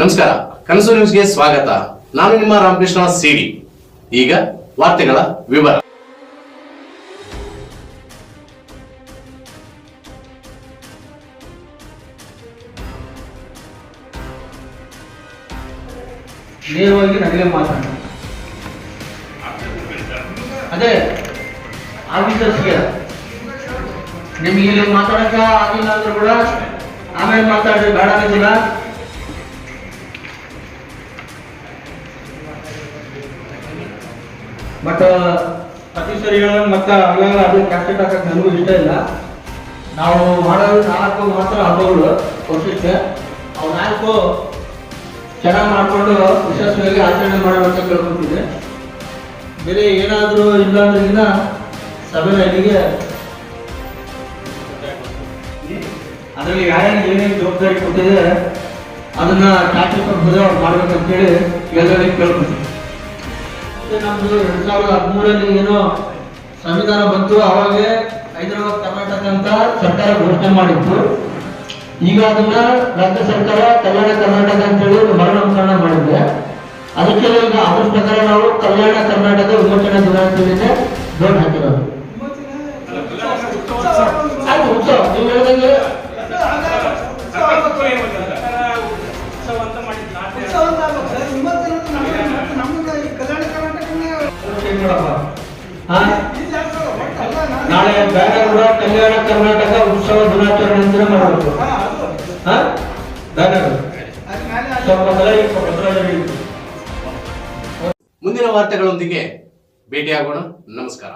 ನಮಸ್ಕಾರ, ಕನಸು ನ್ಯೂಸ್ಗೆ ಸ್ವಾಗತ. ನಾನು ನಿಮ್ಮ ರಾಮಕೃಷ್ಣ ಸಿಡಿ. ಈಗ ವಾರ್ತೆಗಳ ವಿವರ. ನೇರವಾಗಿ ನನಗೆ ಮಾತಾಡಿ ಅದೇ ಆಫೀಸರ್ಸ್ಗೆ ನಿಮ್ಗೆ ಇಲ್ಲಿ ಮಾತಾಡಕ ಆಗಿಲ್ಲ ಅಂದ್ರೂ ಕೂಡ, ಆಮೇಲೆ ಮಾತಾಡ್ರಿ, ಬೇಡ ಅನ್ನೋದಿಲ್ಲ ಬಟ್ ಆಫೀಸರ್ಗಳ ಮತ್ತೆ ಅವೆಲ್ಲ ಅದು ಕ್ಯಾಸೆಟ್ ಹಾಕಕ್ಕೆ ನನಗೂ ಇಷ್ಟ ಇಲ್ಲ. ನಾವು ಮಾಡೋದು ನಾಲ್ಕು ಮಾತ್ರ ಹಬ್ಬಗಳು ವರ್ಷಕ್ಕೆ ಅವು ನಾಲ್ಕು ಚೆನ್ನಾಗಿ ಮಾಡಿಕೊಂಡು ಯಶಸ್ವಿಯಾಗಿ ಆಚರಣೆ ಮಾಡೋಣ ಕೇಳ್ಕೊತಿದ್ದೆ ಬೇರೆ ಏನಾದರೂ ಇಲ್ಲ ಅಂದ್ರಿಂದ ಸಭೆ ಅಲ್ಲಿಗೆ ಅದರಲ್ಲಿ ಯಾರ್ಯಾರು ಏನೇನು ಜವಾಬ್ದಾರಿ ಕೊಟ್ಟಿದೆ ಅದನ್ನ ಟ್ಯಾಕ್ಟರ್ ಬದಲಾವಣೆ ಮಾಡ್ಬೇಕಂತೇಳಿ ಎಲ್ಲರಿಗೆ ಕೇಳ್ಕೊತೀನಿ ಮತ್ತೆ ನಮ್ದು ಎರಡ್ ಸಾವಿರದ ಹದಿಮೂರರಲ್ಲಿ ಏನೋ ಸಂವಿಧಾನ ಬಂತು ಅವಾಗ ಹೈದರಾಬಾದ್ ಕರ್ನಾಟಕ ಅಂತ ಸರ್ಕಾರ ಘೋಷಣೆ ಮಾಡಿತ್ತು. ಈಗ ಅದನ್ನ ರಾಜ್ಯ ಸರ್ಕಾರ ಕಲ್ಯಾಣ ಕರ್ನಾಟಕ ಅಂತ ಹೇಳಿ ಮರಣಾಮಕರಣ ಮಾಡಿದೆ. ಅದಕ್ಕೆ ಈಗ ಅದ್ರ ಪ್ರಕಾರ ನಾವು ಕಲ್ಯಾಣ ಕರ್ನಾಟಕ ವಿಮೋಚನಾ ದಿನ ಅಂತೇಳಿನೇ ಬೋರ್ಡ್ ಹಾಕಿರೋದು. ಆಯ್ತು, ಉತ್ಸವ. ನೀವು ಹೇಳ್ದಂಗೆ ನಾಳೆ ಕೂಡ ಕಲ್ಯಾಣ ಕರ್ನಾಟಕ ಉತ್ಸವ ದಿನಾಚರಣೆ ಅಂತ ಮಾಡಬೇಕು. ಬ್ಯಾನರ್ ಸ್ವಲ್ಪ ಮುಂದಿನ ವಾರ್ತೆಗಳೊಂದಿಗೆ ಭೇಟಿಯಾಗೋಣ. ನಮಸ್ಕಾರ.